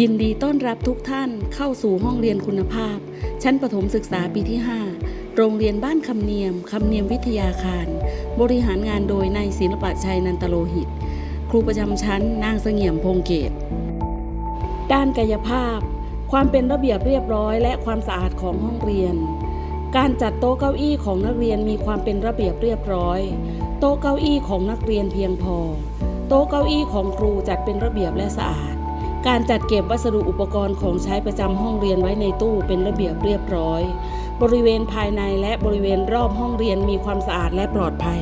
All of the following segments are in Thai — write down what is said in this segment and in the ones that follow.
ยินดีต้อนรับทุกท่านเข้าสู่ห้องเรียนคุณภาพ ชั้นประถมศึกษาปีที่ 5 โรงเรียนบ้านคำเนียม คำเนียมวิทยาคาร บริหารงานโดยนายศิลปะชัยนันตโลหิต ครูประจำชั้นนางเสงี่ยมพงเกต ด้านกายภาพ ความเป็นระเบียบเรียบร้อยและความสะอาดของห้องเรียน การจัดโต๊ะเก้าอี้ของนักเรียนมีความเป็นระเบียบเรียบร้อย โต๊ะเก้าอี้ของนักเรียนเพียงพอ โต๊ะเก้าอี้ของครูจัดเป็นระเบียบและสะอาด การจัดเก็บวัสดุอุปกรณ์ของใช้ประจำห้องเรียนไว้ในตู้เป็นระเบียบเรียบร้อย บริเวณภายในและบริเวณรอบห้องเรียนมีความสะอาดและปลอดภัย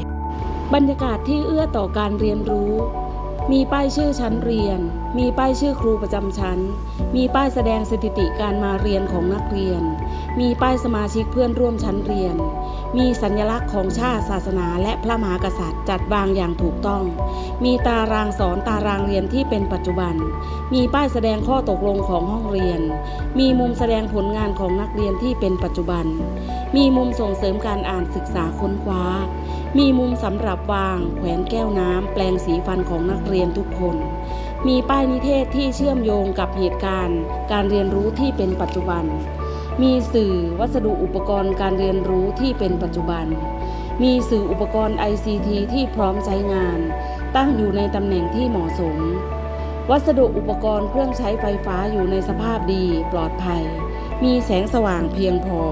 บรรยากาศที่เอื้อต่อการเรียนรู้ มีป้ายชื่อชั้นเรียน มีป้ายชื่อครูประจำชั้น มีป้ายแสดงสถิติการมาเรียนของนักเรียน มีป้ายสมาชิกเพื่อนร่วมชั้นเรียน มีสัญลักษณ์ของชาติศาสนา และพระมหากษัตริย์จัดวางอย่างถูกต้อง มีตารางสอนตารางเรียนที่เป็นปัจจุบัน มีป้ายแสดงข้อตกลงของห้องเรียน มีมุมแสดงผลงานของนักเรียนที่เป็นปัจจุบัน มีมุมส่งเสริมการอ่านศึกษาค้นคว้า มีมุมสำหรับวาง แขวนแก้วน้ำแปลงสีฟันของนักเรียนทุกคน มีป้ายนิเทศที่เชื่อมโยงกับเหตุการณ์ การเรียนรู้ที่เป็นปัจจุบัน มีสื่อวัสดุอุปกรณ์การเรียนรู้ที่เป็นปัจจุบัน มีสื่ออุปกรณ์ ICT ที่พร้อมใช้งาน ตั้งอยู่ในตำแหน่งที่เหมาะสม วัสดุอุปกรณ์เครื่องใช้ไฟฟ้าอยู่ในสภาพดีปลอดภัย มีแสงสว่างเพียงพอ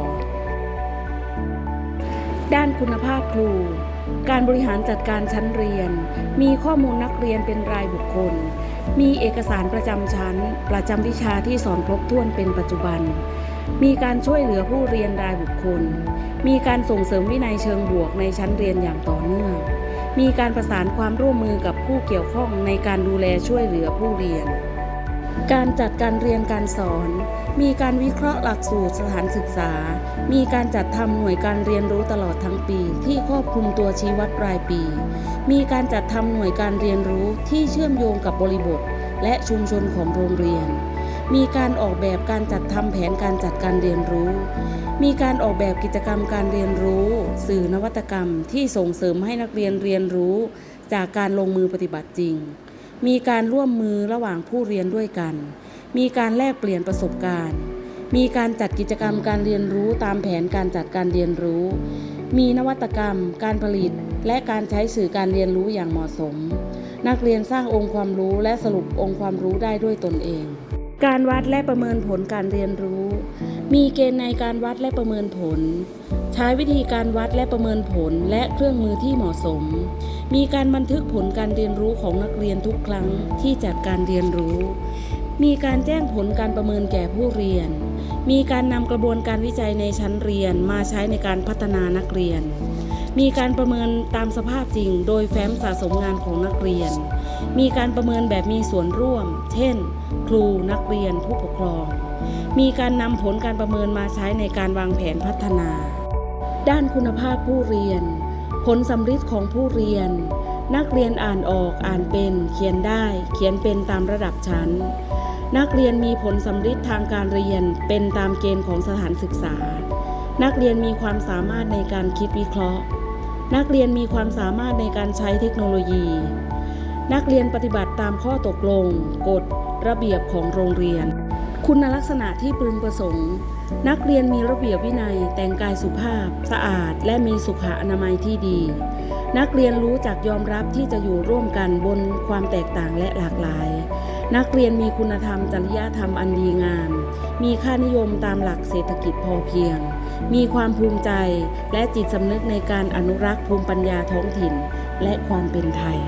ด้านคุณภาพครู การบริหารจัดการชั้นเรียน มีข้อมูลนักเรียนเป็นรายบุคคลมีเอกสารประจำชั้น ประจำวิชาที่สอนครบถ้วนเป็นปัจจุบัน มีการช่วยเหลือผู้เรียนรายบุคคล มีการส่งเสริมวินัยเชิงบวกในชั้นเรียนอย่างต่อเนื่อง มีการประสานความร่วมมือกับผู้เกี่ยวข้องในการดูแลช่วยเหลือผู้เรียน การจัดการเรียนการสอน มีการวิเคราะห์หลักสูตรสถานศึกษา มีการจัดทำหน่วยการเรียนรู้ตลอดทั้งปี ที่ครอบคลุมตัวชี้วัดรายปี มีการจัดทำหน่วยการเรียนรู้ที่เชื่อมโยงกับบริบท และชุมชนของโรงเรียน มีการออกแบบการจัดทำแผนการจัดการเรียนรู้ มีการออกแบบกิจกรรมการเรียนรู้ สื่อนวัตกรรมที่ส่งเสริมให้นักเรียนเรียนรู้ จากการลงมือปฏิบัติจริง มีการร่วมมือระหว่างผู้เรียนด้วยกัน มีการแลกเปลี่ยนประสบการณ์ มีการจัดกิจกรรมการเรียนรู้ตามแผนการจัดการเรียนรู้ มีนวัตกรรม การผลิต และการใช้สื่อการเรียนรู้อย่างเหมาะสม นักเรียนสร้างองค์ความรู้และสรุปองค์ความรู้ได้ด้วยตนเอง การวัดและประเมินผลการเรียนรู้ มีเกณฑ์ในการวัดและประเมินผล ใช้วิธีการวัดและประเมินผลและเครื่องมือที่เหมาะสม มีการบันทึกผลการเรียนรู้ของนักเรียนทุกครั้งที่จัดการเรียนรู้ มีการแจ้งผลการประเมินแก่ผู้เรียน มีการนำกระบวนการวิจัยในชั้นเรียนมาใช้ในการพัฒนานักเรียน มีการประเมินตามสภาพจริง โดยแฟ้มสะสมงานของนักเรียน มีการประเมินแบบมีส่วนร่วม เช่น ครูนักเรียนผู้ปกครอง มีการนำผลการประเมินมาใช้ในการวางแผนพัฒนา ด้านคุณภาพผู้เรียน ผลสำฤทธิ์ของผู้เรียน นักเรียนอ่านออกอ่านเป็น เขียนได้ เขียนเป็นตามระดับชั้น นักเรียนมีผลสำฤทธิ์ทางการเรียนเป็นตามเกณฑ์ของสถานศึกษานักเรียนมีความสามารถในการคิดวิเคราะห์ นักเรียนมีความสามารถในการใช้เทคโนโลยี นักเรียนปฏิบัติตามข้อตกลง กฎ ระเบียบของโรงเรียน คุณลักษณะที่พึงประสงค์ นักเรียนมีระเบียบวินัย แต่งกายสุภาพ สะอาด และมีสุขอนามัยที่ดี นักเรียนรู้จักยอมรับที่จะอยู่ร่วมกันบนความแตกต่างและหลากหลาย นักเรียนมีคุณธรรมจริยธรรมอันดีงาม มีค่านิยมตามหลักเศรษฐกิจพอเพียง มีความภูมิใจและจิตสำนึกในการอนุรักษ์ภูมิปัญญาท้องถิ่น และความเป็นไทย